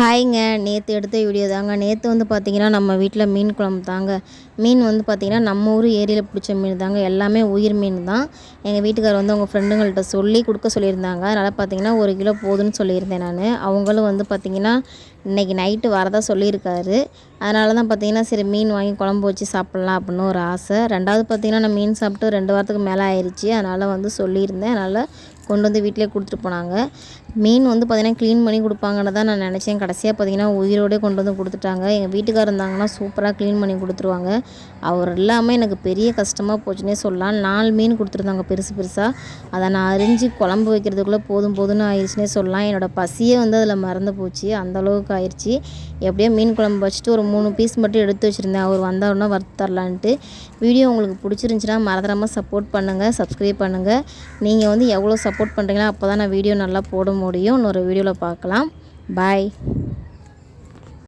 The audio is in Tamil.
ஹாய்ங்க. நேற்று எடுத்த வீடியோ தாங்க. நேற்று வந்து பார்த்திங்கன்னா நம்ம வீட்டில் மீன் குழம்பு தாங்க. மீன் வந்து பார்த்திங்கன்னா நம்ம ஊர் ஏரியில் பிடிச்ச மீன் தாங்க. எல்லாமே உயிர் மீன் தான். எங்கள் வீட்டுக்கார் வந்து அவங்க ஃப்ரெண்டுங்கள்ட்ட சொல்லி கொடுக்க சொல்லியிருந்தாங்க. அதனால் பார்த்திங்கன்னா ஒரு கிலோ போதும்னு சொல்லியிருந்தேன் நான். அவங்களும் வந்து பார்த்திங்கன்னா இன்றைக்கி நைட்டு வரதா சொல்லியிருக்காரு. அதனால தான் பார்த்திங்கன்னா சரி மீன் வாங்கி குழம்பு வச்சு சாப்பிட்லாம் அப்படின்னு ஒரு ஆசை. ரெண்டாவது பார்த்திங்கன்னா நான் மீன் சாப்பிட்டு ரெண்டு வாரத்துக்கு மேலே ஆயிடுச்சு அதனால் வந்து சொல்லியிருந்தேன். அதனால் கொண்டு வந்து வீட்டிலே கொடுத்துட்டு போனாங்க. மீன் வந்து பார்த்திங்கன்னா க்ளீன் பண்ணி கொடுப்பாங்கன்னு தான் நான் நினச்சேன். கடைசியாக பார்த்திங்கன்னா உயிரோடே கொண்டு வந்து கொடுத்துட்டாங்க. எங்கள் வீட்டுக்கார் இருந்தாங்கன்னா சூப்பராக க்ளீன் பண்ணி கொடுத்துருவாங்க. அவர் இல்லாமல் எனக்கு பெரிய கஷ்டமாக போச்சுன்னே சொல்லலாம். நாலு மீன் கொடுத்துருந்தாங்க பெருசு பெருசாக அதை நான் அரிஞ்சு குழம்பு வைக்கிறதுக்குள்ளே போதும் போதும்னு ஆயிடுச்சுனே சொல்லலாம். என்னோடய பசியே வந்து அதில் மறந்து போச்சு. அந்தளவுக்கு ஆயிடுச்சு எப்படியோ மீன் குழம்பு வச்சுட்டு ஒரு மூணு பீஸ் மட்டும் எடுத்து வச்சுருந்தேன். அவர் வந்தாருன்னா வறுத்து தரலான்ட்டு. வீடியோ உங்களுக்கு பிடிச்சிருந்துச்சின்னா மறந்துடாமல் சப்போர்ட் பண்ணுங்கள் சப்ஸ்கிரைப் பண்ணுங்கள் நீங்கள் வந்து எவ்வளோ சப்போர்ட் பண்ணுறீங்களோ அப்போ தான் நான் வீடியோ நல்லா போட முடியும். இன்னொரு வீடியோவில் பார்க்கலாம். பாய்